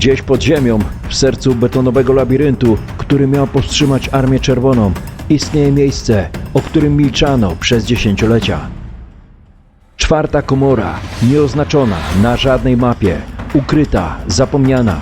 Gdzieś pod ziemią, w sercu betonowego labiryntu, który miał powstrzymać Armię Czerwoną, istnieje miejsce, o którym milczano przez dziesięciolecia. Czwarta komora, nieoznaczona na żadnej mapie, ukryta, zapomniana.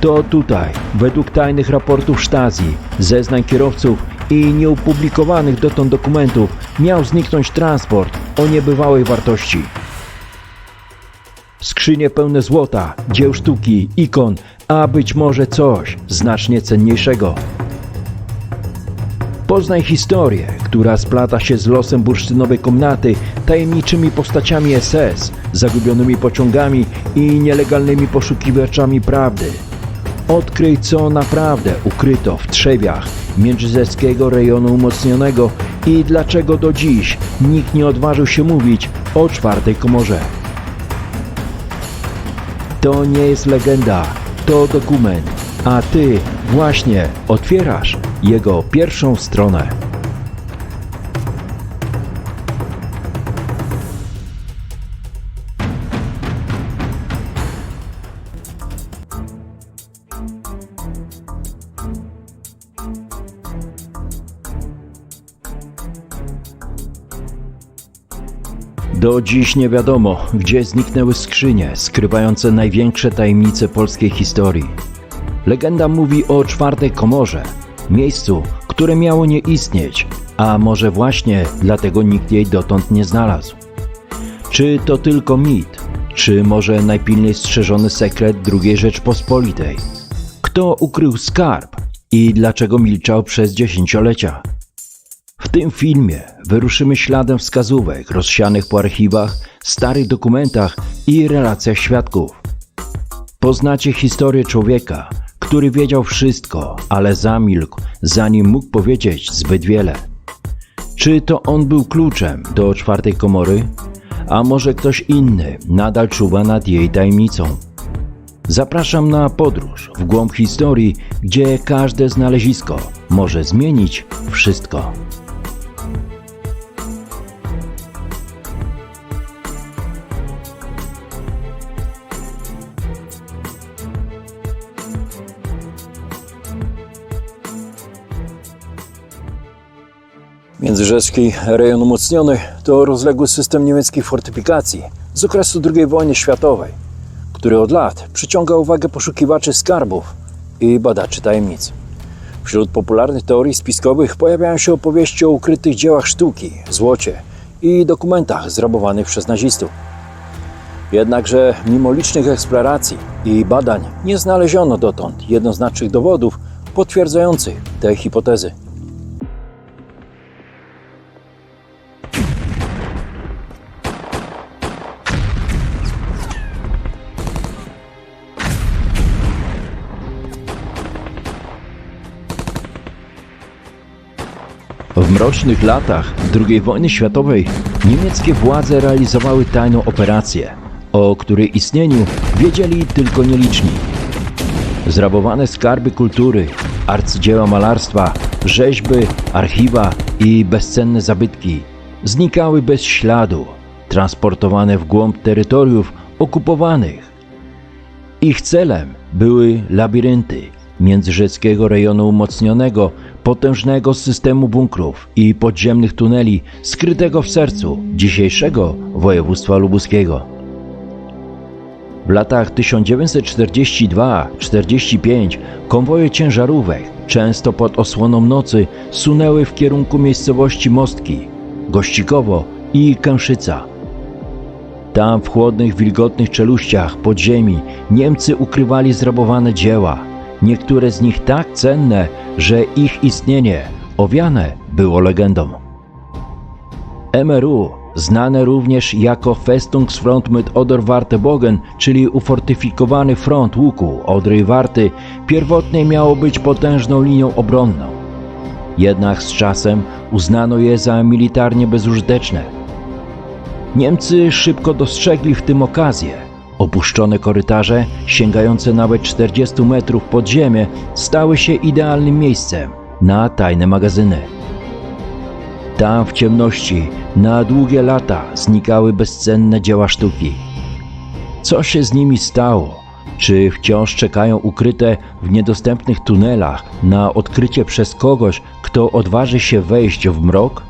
To tutaj, według tajnych raportów Stasi, zeznań kierowców i nieopublikowanych dotąd dokumentów, miał zniknąć transport o niebywałej wartości. Skrzynie pełne złota, dzieł sztuki, ikon, a być może coś znacznie cenniejszego. Poznaj historię, która splata się z losem bursztynowej komnaty, tajemniczymi postaciami SS, zagubionymi pociągami i nielegalnymi poszukiwaczami prawdy. Odkryj, co naprawdę ukryto w trzewiach międzyrzeckiego rejonu umocnionego i dlaczego do dziś nikt nie odważył się mówić o czwartej komorze. To nie jest legenda, to dokument, a ty właśnie otwierasz jego pierwszą stronę. Do dziś nie wiadomo, gdzie zniknęły skrzynie skrywające największe tajemnice polskiej historii. Legenda mówi o czwartej komorze, miejscu, które miało nie istnieć, a może właśnie dlatego nikt jej dotąd nie znalazł. Czy to tylko mit, czy może najpilniej strzeżony sekret II Rzeczpospolitej? Kto ukrył skarb i dlaczego milczał przez dziesięciolecia? Tym filmie wyruszymy śladem wskazówek rozsianych po archiwach, starych dokumentach i relacjach świadków. Poznacie historię człowieka, który wiedział wszystko, ale zamilkł, zanim mógł powiedzieć zbyt wiele. Czy to on był kluczem do czwartej komory? A może ktoś inny nadal czuwa nad jej tajemnicą? Zapraszam na podróż w głąb historii, gdzie każde znalezisko może zmienić wszystko. Międzyrzecki rejon umocniony to rozległy system niemieckich fortyfikacji z okresu II wojny światowej, który od lat przyciąga uwagę poszukiwaczy skarbów i badaczy tajemnic. Wśród popularnych teorii spiskowych pojawiają się opowieści o ukrytych dziełach sztuki, złocie i dokumentach zrabowanych przez nazistów. Jednakże mimo licznych eksploracji i badań nie znaleziono dotąd jednoznacznych dowodów potwierdzających te hipotezy. W mrocznych latach II wojny światowej niemieckie władze realizowały tajną operację, o której istnieniu wiedzieli tylko nieliczni. Zrabowane skarby kultury, arcydzieła malarstwa, rzeźby, archiwa i bezcenne zabytki znikały bez śladu, transportowane w głąb terytoriów okupowanych. Ich celem były labirynty międzyrzeckiego rejonu umocnionego, potężnego systemu bunkrów i podziemnych tuneli skrytego w sercu dzisiejszego województwa lubuskiego. W latach 1942-45 konwoje ciężarówek, często pod osłoną nocy, sunęły w kierunku miejscowości Mostki, Gościkowo i Kęszyca. Tam w chłodnych, wilgotnych czeluściach podziemi Niemcy ukrywali zrabowane dzieła, niektóre z nich tak cenne, że ich istnienie owiane było legendą. MRU, znane również jako Festungsfront mit Oder-Wartebogen, czyli ufortyfikowany front łuku Odry Warty, pierwotnie miało być potężną linią obronną. Jednak z czasem uznano je za militarnie bezużyteczne. Niemcy szybko dostrzegli w tym okazję. Opuszczone korytarze, sięgające nawet 40 metrów pod ziemię, stały się idealnym miejscem na tajne magazyny. Tam w ciemności na długie lata znikały bezcenne dzieła sztuki. Co się z nimi stało Czy wciąż czekają ukryte w niedostępnych tunelach na odkrycie przez kogoś, kto odważy się wejść w mrok?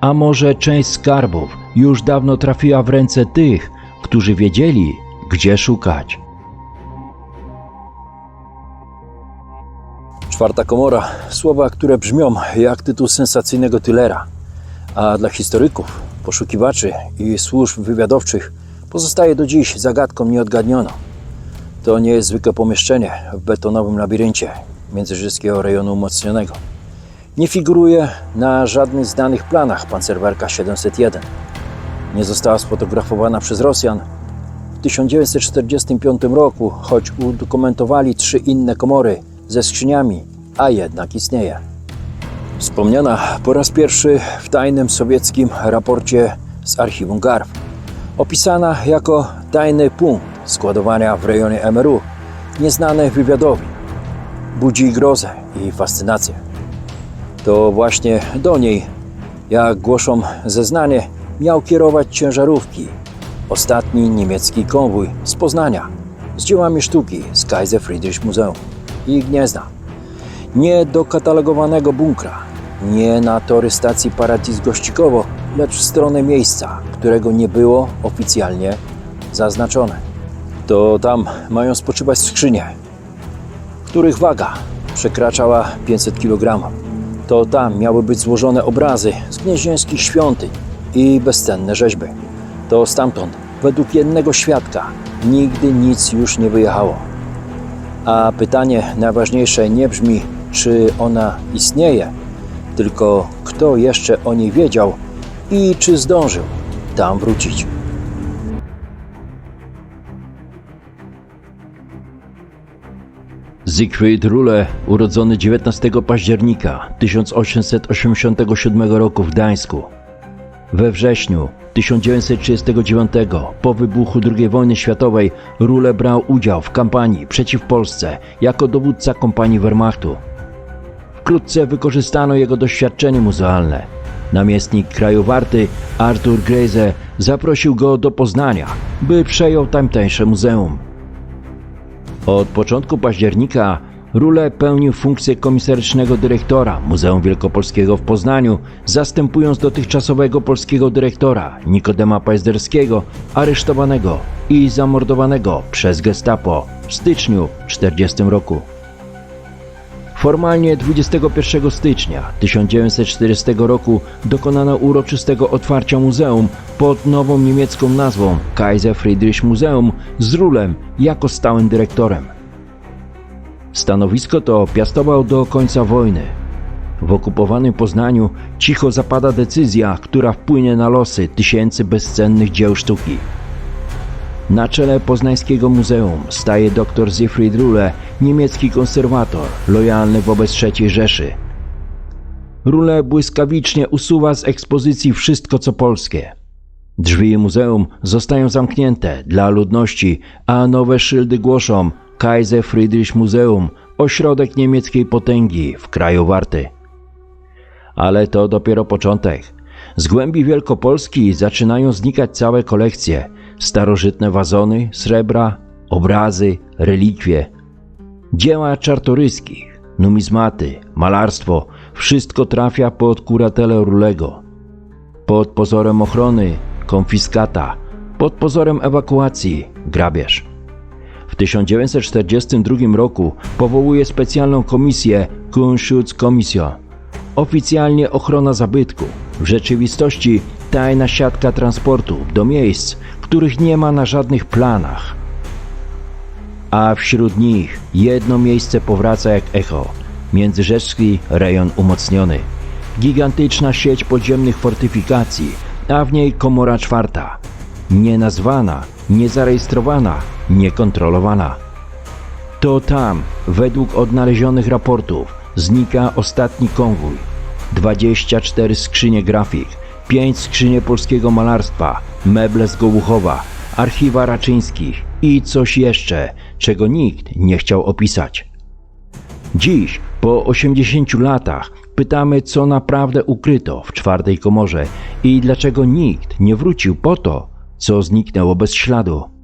A może część skarbów już dawno trafiła w ręce tych, którzy wiedzieli, gdzie szukać? Czwarta komora. Słowa, które brzmią jak tytuł sensacyjnego tylera. A dla historyków, poszukiwaczy i służb wywiadowczych pozostaje do dziś zagadką nieodgadnioną. To nie jest zwykłe pomieszczenie w betonowym labiryncie międzyrzyskiego rejonu umocnionego. Nie figuruje na żadnych znanych planach pancerwerka 701. Nie została sfotografowana przez Rosjan. W 1945 roku, choć udokumentowali trzy inne komory ze skrzyniami, a jednak istnieje. Wspomniana po raz pierwszy w tajnym sowieckim raporcie z archiwum GARF. Opisana jako tajny punkt składowania w rejonie MRU, nieznane wywiadowi. Budzi grozę i fascynację. To właśnie do niej, jak głoszą zeznanie, miał kierować ciężarówki. Ostatni niemiecki konwój z Poznania z dziełami sztuki z Kaiser Friedrich Muzeum i Gniezna. Nie do katalogowanego bunkra, nie na tory stacji Paratis Gościkowo, lecz w stronę miejsca, którego nie było oficjalnie zaznaczone. To tam mają spoczywać skrzynie, których waga przekraczała 500 kg. To tam miały być złożone obrazy z gnieźnieńskich świątyń i bezcenne rzeźby. To stamtąd, według jednego świadka, nigdy nic już nie wyjechało. A pytanie najważniejsze nie brzmi, czy ona istnieje, tylko kto jeszcze o niej wiedział i czy zdążył tam wrócić. Siegfried Rule, urodzony 19 października 1887 roku w Gdańsku. We wrześniu 1939, po wybuchu II wojny światowej, Rule brał udział w kampanii przeciw Polsce jako dowódca kompanii Wehrmachtu. Wkrótce wykorzystano jego doświadczenie muzealne. Namiestnik kraju Warty Arthur Greise zaprosił go do Poznania, by przejął tamtejsze muzeum. Od początku października Rule pełnił funkcję komisarycznego dyrektora Muzeum Wielkopolskiego w Poznaniu, zastępując dotychczasowego polskiego dyrektora Nikodema Pajzderskiego, aresztowanego i zamordowanego przez gestapo w styczniu 1940 roku. Formalnie 21 stycznia 1940 roku dokonano uroczystego otwarcia muzeum pod nową niemiecką nazwą Kaiser Friedrich Museum z Rulem jako stałym dyrektorem. Stanowisko to piastował do końca wojny. W okupowanym Poznaniu cicho zapada decyzja, która wpłynie na losy tysięcy bezcennych dzieł sztuki. Na czele Poznańskiego Muzeum staje dr Siegfried Rule, niemiecki konserwator, lojalny wobec III Rzeszy. Rule błyskawicznie usuwa z ekspozycji wszystko co polskie. Drzwi muzeum zostają zamknięte dla ludności, a nowe szyldy głoszą Kaiser Friedrich Museum, ośrodek niemieckiej potęgi w kraju Warty. Ale to dopiero początek. Z głębi Wielkopolski zaczynają znikać całe kolekcje – starożytne wazony, srebra, obrazy, relikwie, dzieła czartoryskich, numizmaty, malarstwo, wszystko trafia pod kuratelę Rulego. Pod pozorem ochrony, konfiskata, pod pozorem ewakuacji, grabież. W 1942 roku powołuje specjalną komisję Kunschutzkommission. Oficjalnie ochrona zabytku, w rzeczywistości tajna siatka transportu do miejsc, których nie ma na żadnych planach. A wśród nich jedno miejsce powraca jak echo. Międzyrzecki rejon umocniony. Gigantyczna sieć podziemnych fortyfikacji, a w niej komora czwarta. Nienazwana, niezarejestrowana, niekontrolowana. To tam, według odnalezionych raportów, znika ostatni konwój. 24 skrzynie grafik, 5 skrzynie polskiego malarstwa, meble z Gołuchowa, archiwa Raczyńskich i coś jeszcze, czego nikt nie chciał opisać. Dziś, po 80 latach, pytamy, co naprawdę ukryto w czwartej komorze i dlaczego nikt nie wrócił po to, co zniknęło bez śladu.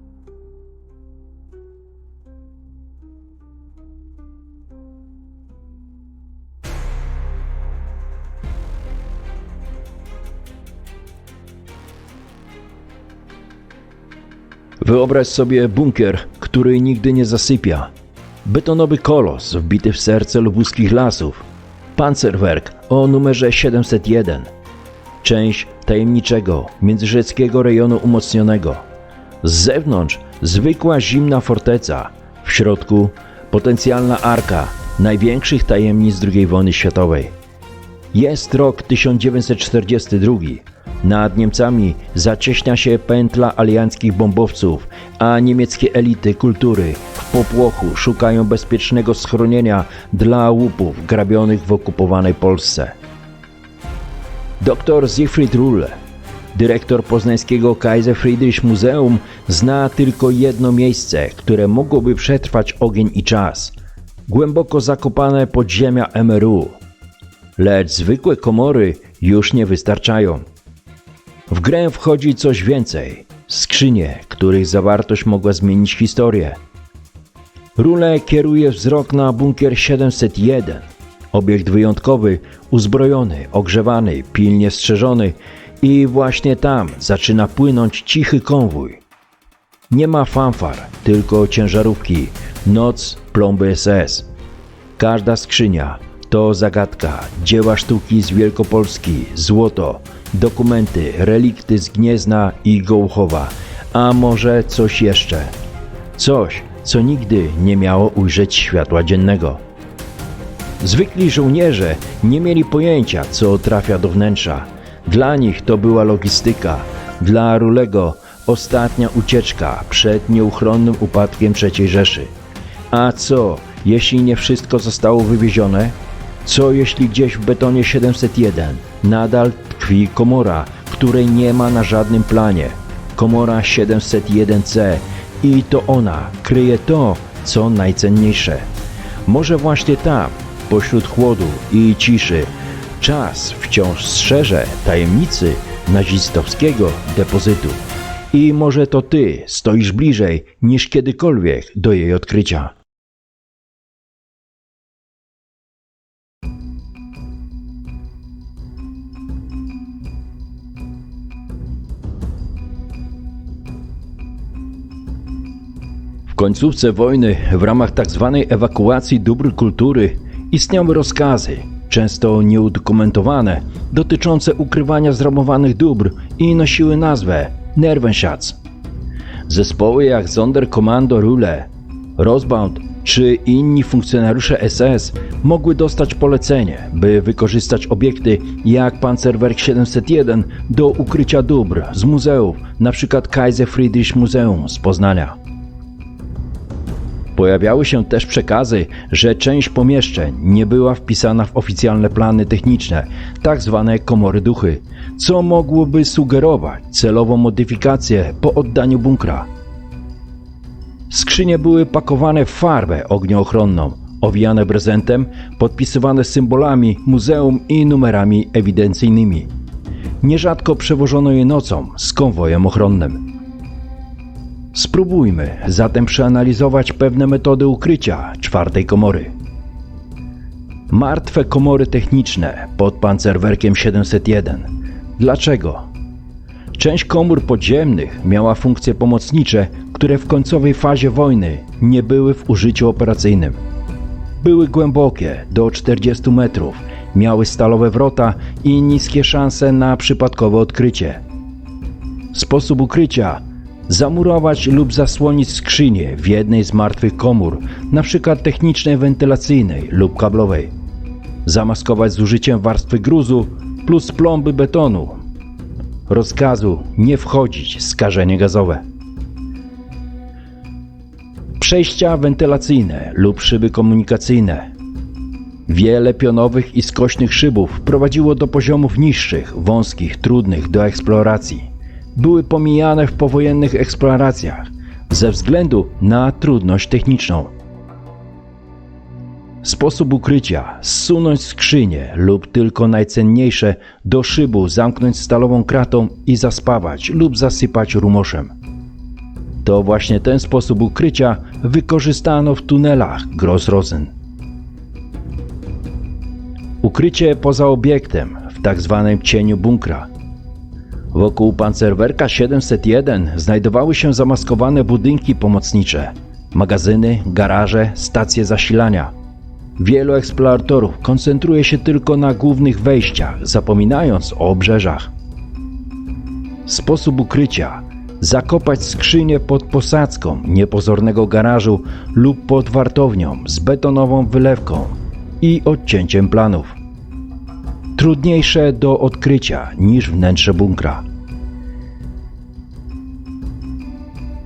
Wyobraź sobie bunkier, który nigdy nie zasypia. Betonowy kolos wbity w serce lubuskich lasów. Panzerwerk o numerze 701. Część tajemniczego, międzyrzeckiego rejonu umocnionego. Z zewnątrz zwykła zimna forteca, w środku potencjalna arka największych tajemnic II wojny światowej. Jest rok 1942. Nad Niemcami zacieśnia się pętla alianckich bombowców, a niemieckie elity kultury w popłochu szukają bezpiecznego schronienia dla łupów grabionych w okupowanej Polsce. Dr Siegfried Rulle, dyrektor poznańskiego Kaiser Friedrich Muzeum, zna tylko jedno miejsce, które mogłoby przetrwać ogień i czas. Głęboko zakopane podziemia MRU. Lecz zwykłe komory już nie wystarczają. W grę wchodzi coś więcej. Skrzynie, których zawartość mogła zmienić historię. Rule kieruje wzrok na bunkier 701. Obiekt wyjątkowy, uzbrojony, ogrzewany, pilnie strzeżony i właśnie tam zaczyna płynąć cichy konwój. Nie ma fanfar, tylko ciężarówki, noc, plomby SS. Każda skrzynia to zagadka, dzieła sztuki z Wielkopolski, złoto, dokumenty, relikty z Gniezna i Gołuchowa, a może coś jeszcze. Coś, co nigdy nie miało ujrzeć światła dziennego. Zwykli żołnierze nie mieli pojęcia, co trafia do wnętrza. Dla nich to była logistyka, dla Rulego ostatnia ucieczka przed nieuchronnym upadkiem III Rzeszy. A co, jeśli nie wszystko zostało wywiezione? Co jeśli gdzieś w betonie 701 nadal tkwi komora, której nie ma na żadnym planie? Komora 701C i to ona kryje to, co najcenniejsze. Może właśnie tam, pośród chłodu i ciszy, czas wciąż strzeże tajemnicy nazistowskiego depozytu. I może to ty stoisz bliżej niż kiedykolwiek do jej odkrycia. W końcówce wojny, w ramach tzw. ewakuacji dóbr kultury, istniały rozkazy, często nieudokumentowane, dotyczące ukrywania zrabowanych dóbr i nosiły nazwę Nervenschatz. Zespoły jak Sonderkommando Rule, Rosbaud czy inni funkcjonariusze SS mogły dostać polecenie, by wykorzystać obiekty jak Panzerwerk 701 do ukrycia dóbr z muzeów, np. Kaiser Friedrich Muzeum z Poznania. Pojawiały się też przekazy, że część pomieszczeń nie była wpisana w oficjalne plany techniczne, tak zwane komory duchy, co mogłoby sugerować celową modyfikację po oddaniu bunkra. Skrzynie były pakowane w farbę ognioochronną, owijane prezentem, podpisywane symbolami muzeum i numerami ewidencyjnymi. Nierzadko przewożono je nocą z konwojem ochronnym. Spróbujmy zatem przeanalizować pewne metody ukrycia czwartej komory. Martwe komory techniczne pod pancerwerkiem 701. Dlaczego? Część komór podziemnych miała funkcje pomocnicze, które w końcowej fazie wojny nie były w użyciu operacyjnym. Były głębokie, do 40 metrów, miały stalowe wrota i niskie szanse na przypadkowe odkrycie. Sposób ukrycia zamurować lub zasłonić skrzynię w jednej z martwych komór, np. technicznej wentylacyjnej lub kablowej. Zamaskować z użyciem warstwy gruzu plus plomby betonu. Rozkazu nie wchodzić skażenie gazowe. Przejścia wentylacyjne lub szyby komunikacyjne. Wiele pionowych i skośnych szybów prowadziło do poziomów niższych, wąskich, trudnych do eksploracji były pomijane w powojennych eksploracjach ze względu na trudność techniczną. Sposób ukrycia: zsunąć skrzynię lub tylko najcenniejsze do szybu zamknąć stalową kratą i zaspawać lub zasypać rumoszem. To właśnie ten sposób ukrycia wykorzystano w tunelach Grossrosen. Ukrycie poza obiektem w tak zwanym cieniu bunkra – Wokół pancerwerka 701 znajdowały się zamaskowane budynki pomocnicze, magazyny, garaże, stacje zasilania. Wielu eksploratorów koncentruje się tylko na głównych wejściach, zapominając o obrzeżach. Sposób ukrycia: zakopać skrzynię pod posadzką niepozornego garażu lub pod wartownią z betonową wylewką i odcięciem planów. Trudniejsze do odkrycia niż wnętrze bunkra.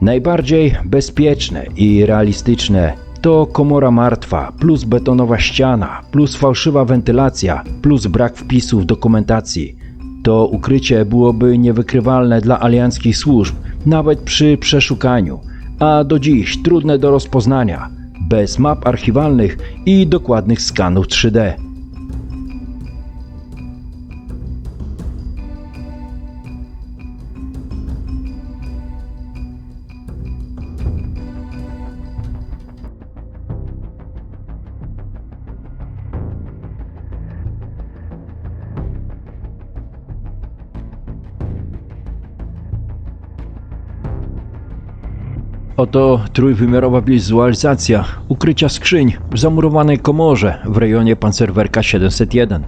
Najbardziej bezpieczne i realistyczne to komora martwa, plus betonowa ściana, plus fałszywa wentylacja, plus brak wpisów w dokumentacji. To ukrycie byłoby niewykrywalne dla alianckich służb, nawet przy przeszukaniu, a do dziś trudne do rozpoznania, bez map archiwalnych i dokładnych skanów 3D. Oto trójwymiarowa wizualizacja ukrycia skrzyń w zamurowanej komorze w rejonie pancerwerka 701.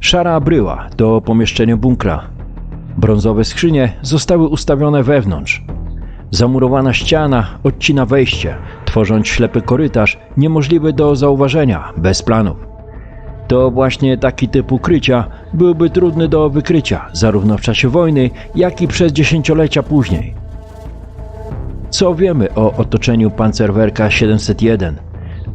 Szara bryła to pomieszczenie bunkra. Brązowe skrzynie zostały ustawione wewnątrz. Zamurowana ściana odcina wejście, tworząc ślepy korytarz niemożliwy do zauważenia bez planów. To właśnie taki typ ukrycia byłby trudny do wykrycia zarówno w czasie wojny, jak i przez dziesięciolecia później. Co wiemy o otoczeniu pancerwerka 701?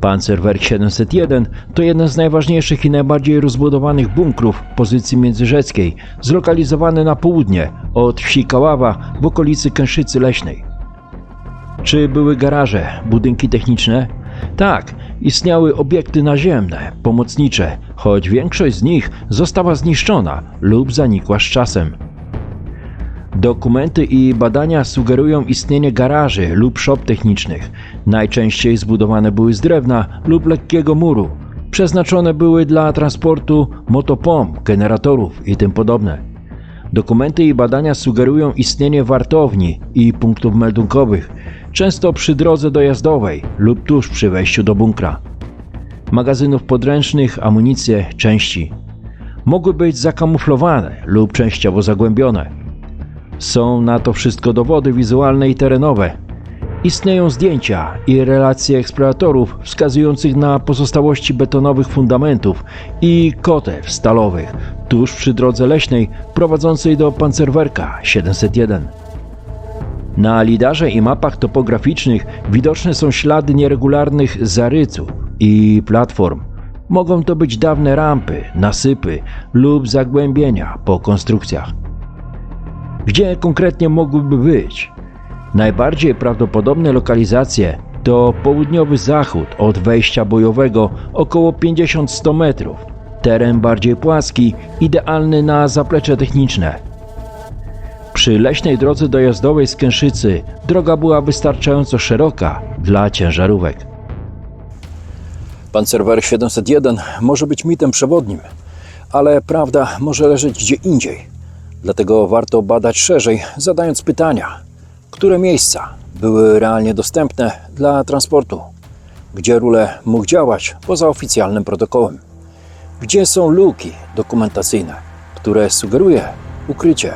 Pancerwerk 701 to jeden z najważniejszych i najbardziej rozbudowanych bunkrów pozycji międzyrzeckiej, zlokalizowany na południe od wsi Kaława w okolicy Kęszycy Leśnej. Czy były garaże, budynki techniczne? Tak, istniały obiekty naziemne, pomocnicze, choć większość z nich została zniszczona lub zanikła z czasem. Dokumenty i badania sugerują istnienie garaży lub szop technicznych. Najczęściej zbudowane były z drewna lub lekkiego muru. Przeznaczone były dla transportu motopomp, generatorów i tym podobne. Dokumenty i badania sugerują istnienie wartowni i punktów meldunkowych, często przy drodze dojazdowej lub tuż przy wejściu do bunkra. Magazynów podręcznych, amunicje, części. Mogły być zakamuflowane lub częściowo zagłębione. Są na to wszystko dowody wizualne i terenowe. Istnieją zdjęcia i relacje eksploratorów wskazujących na pozostałości betonowych fundamentów i kotew stalowych tuż przy drodze leśnej prowadzącej do pancerwerka 701. Na lidarze i mapach topograficznych widoczne są ślady nieregularnych zaryców i platform. Mogą to być dawne rampy, nasypy lub zagłębienia po konstrukcjach. Gdzie konkretnie mogłyby być? Najbardziej prawdopodobne lokalizacje to południowy zachód od wejścia bojowego około 50-100 metrów. Teren bardziej płaski, idealny na zaplecze techniczne. Przy leśnej drodze dojazdowej z Kęszycy droga była wystarczająco szeroka dla ciężarówek. Pancerwerk 701 może być mitem przewodnim, ale prawda może leżeć gdzie indziej. Dlatego warto badać szerzej, zadając pytania, które miejsca były realnie dostępne dla transportu, gdzie rule mógł działać poza oficjalnym protokołem, gdzie są luki dokumentacyjne, które sugeruje ukrycie